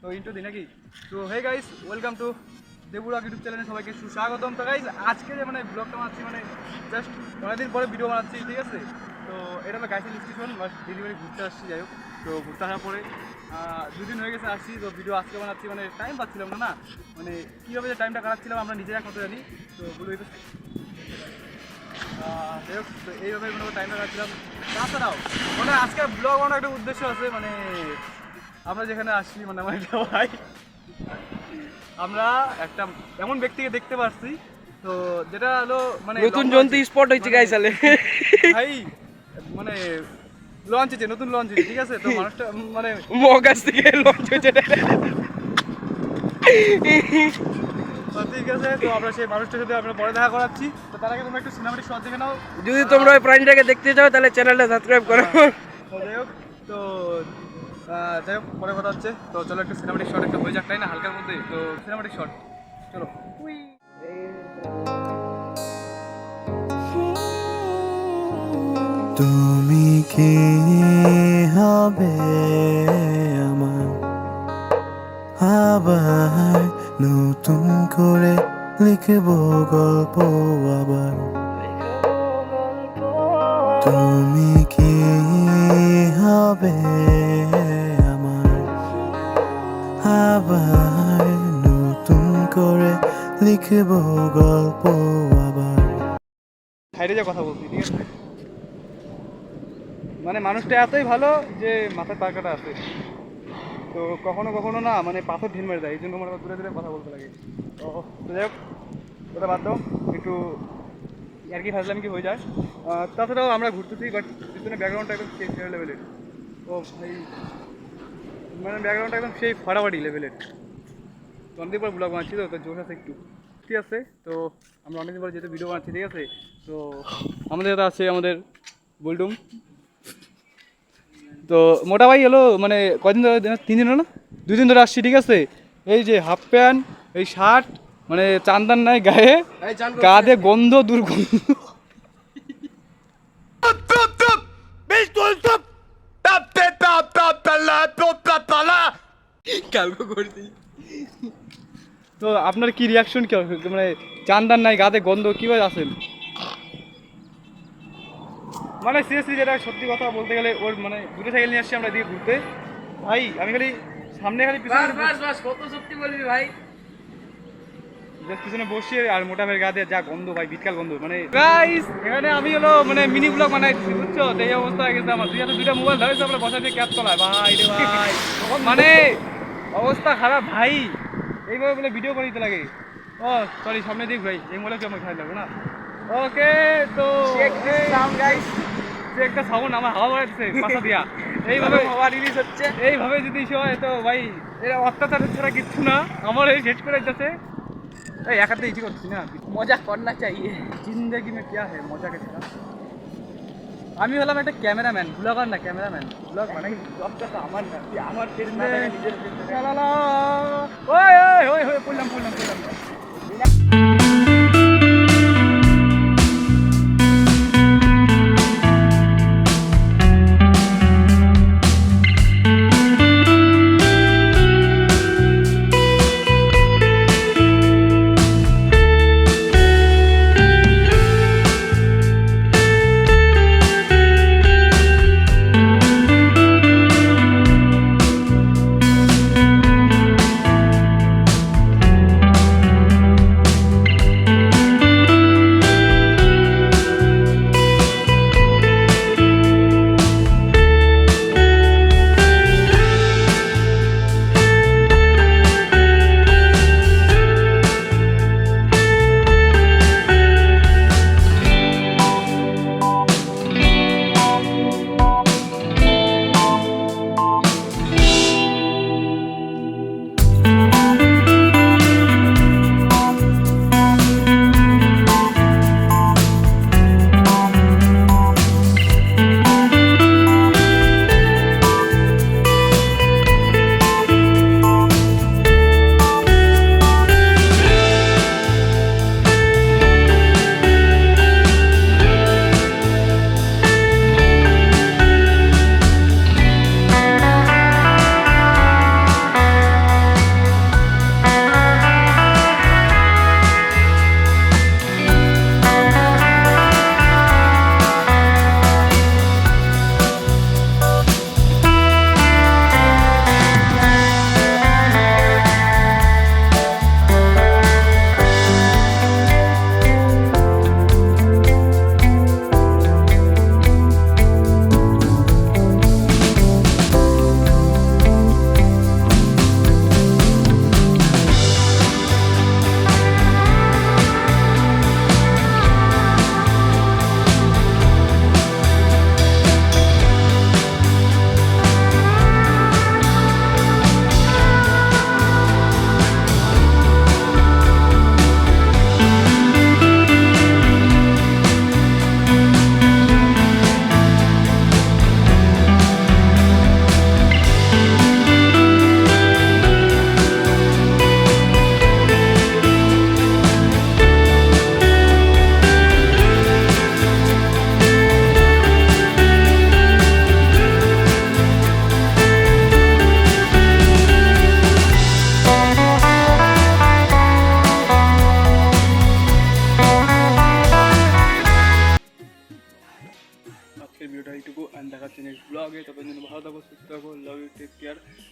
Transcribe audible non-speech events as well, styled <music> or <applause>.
তো ইন্ট্রো দিই নাকি? তো হে গাইস ওয়েলকাম টু দেবুরাক ইউটিউব চ্যানেলে সবাইকে সুস্বাগতম। তো গাইস আজকে যে মানে ব্লগটা বানাচ্ছি মানে জাস্ট অনেকদিন পরে ভিডিও বানাচ্ছি, ঠিক আছে? তো এটা হলো গাইসের স্টেশন বাস ডেলিভারি ঘুরতে আসছি, যাই হোক। তো ঘুরতে আসার পরে দুদিন হয়ে গেছে আসছি, তো ভিডিও আজকে বানাচ্ছি মানে টাইম পাচ্ছিলাম না না। মানে কীভাবে যে টাইমটা কাটাচ্ছিলাম আমরা নিজেরা কত জানি, তো বলে যাই হোক, তো এইভাবে কোনো টাইমটা কাটছিলাম তাছাড়াও মানে আজকের ব্লগ বানানোর একটা উদ্দেশ্য আছে মানে আমরা যেখানে আসছি মানে আমার একটা ভাই আমরা একটা এমন ব্যক্তিকে দেখতে পাচ্ছি তো যেটা হলো মানে নতুন জন্তু স্পট হয়েছে মানে- গাইস আলে ভাই মানে লঞ্চ হয়েছে নতুন লঞ্চ হয়েছে ঠিক আছে? তো মানুষটা মানে মগাস থেকে লঞ্চ হয়েছে। ঠিক আছে তো আমরা সেই মানুষটার সাথে আমরা পরে দেখা করাচ্ছি। তো তার আগে তোমরা একটু সিনেমাটিক শট দেখে নাও। যদি তোমরা ওই প্রাণীটাকে দেখতে চাও তাহলে চ্যানেলটা সাবস্ক্রাইব করো। তো যাই হোক পরে কথা হচ্ছে। তো চলো একটু সিনেমাটিক শট একটা হয়ে যাক তাই না? হালকার মধ্যে। তো সিনেমাটিক শট চলো। তুমি কি হবে আমার? আবার নতুন করে লিখব গল্প আবার। তুমি কি হবে লিখব গল্প আবার। সাইডে যা কথা বলছি, ঠিক আছে? মানে মানুষটা এতই ভালো যে মাথায় তারকাটা আছে। তো কখনো কখনো না মানে পাথর ঢিল মেরে দেয়, এই জন্য আমার দূরে দূরে কথা বলতে লাগে। তো যাই হোক, ওটা বাদ দাও, একটু আর কি ফাজলাম কি হয়ে যায়। তাছাড়াও আমরা ঘুরতেছি বাট পিছনে ব্যাকগ্রাউন্ডটা একদম সেই লেভেলের ও ভাই মানে ব্যাকগ্রাউন্ডটা একদম সেই ফাটাফাটি লেভেলের তো অনেকদিন পর ব্লগ বানাচ্ছি তো জোশ আছে একটু। ঠিক আছে তো আমরা অনেকদিন পর যেহেতু ভিডিও বানাচ্ছি ঠিক আছে? তো আমাদের সাথে আছে আমাদের বুলডুম। তো মোটা ভাই হলো মানে কদিন ধরে তিন দিন হলো না? দুই দিন ধরে আসছি ঠিক আছে? এই যে হাফ প্যান্ট এই শার্ট মানে চান্দান নাই গায়ে গা দিয়ে গন্ধ দুর্গন্ধ। কালকে করছি। তো আপনার কি রিয়াকশন কি মানে চান্দার নাই গাতে গন্ধ কীভাবে আছেন? মানে সিরিয়াসলি যেটা সত্যি কথা বলতে গেলে ওর মানে দুটো সাইকেল নিয়ে আসছি আমরা এদিকে ঘুরতে। ভাই আমি খালি সামনে খালি পিছনে বাস কত সত্যি বলবি ভাই? জাস্ট পিছনে বসে আর মোটা ভাইয়ের গা দিয়ে যা গন্ধ ভাই বিটকাল গন্ধ মানে গাইস এখানে আমি হলো মানে মিনি ব্লগ বানাইছি বুঝছ? তো এই অবস্থা হয়ে গেছে আমার। দুইটা মোবাইল ধরেছে আমরা বসা দিয়ে ক্যাপ তলায়। ভাই রে ভাই। মানে অবস্থা খারাপ ভাই। এইভাবে বলে ভিডিও করে দিতে লাগে। ও সরি সামনে দেখ ভাই এই মোলে আমার খাই লাগবে না? ওকে তো একটা সাউন্ড আমার হাওয়া বাড়াচ্ছে পাশা দিয়া। <laughs> এইভাবে হাওয়া রিলিজ হচ্ছে। এইভাবে যদি হয় তো ভাই এরা অত্যাচার ছাড়া কিচ্ছু না। আমার এই শেষ করে যাচ্ছে এই একাতে ইচ্ছে করছি না। মজা করনা চাই। জিন্দগি মে কি হ্যাঁ মজা কে ছাড়া আমি হলাম একটা ক্যামেরাম্যান ব্লগার না ক্যামেরাম্যান। ব্লগ মানে জবটা তো আমার না আমার ফেস না নিজের ওই ওই ওই পড়লাম পড়লাম পড়লাম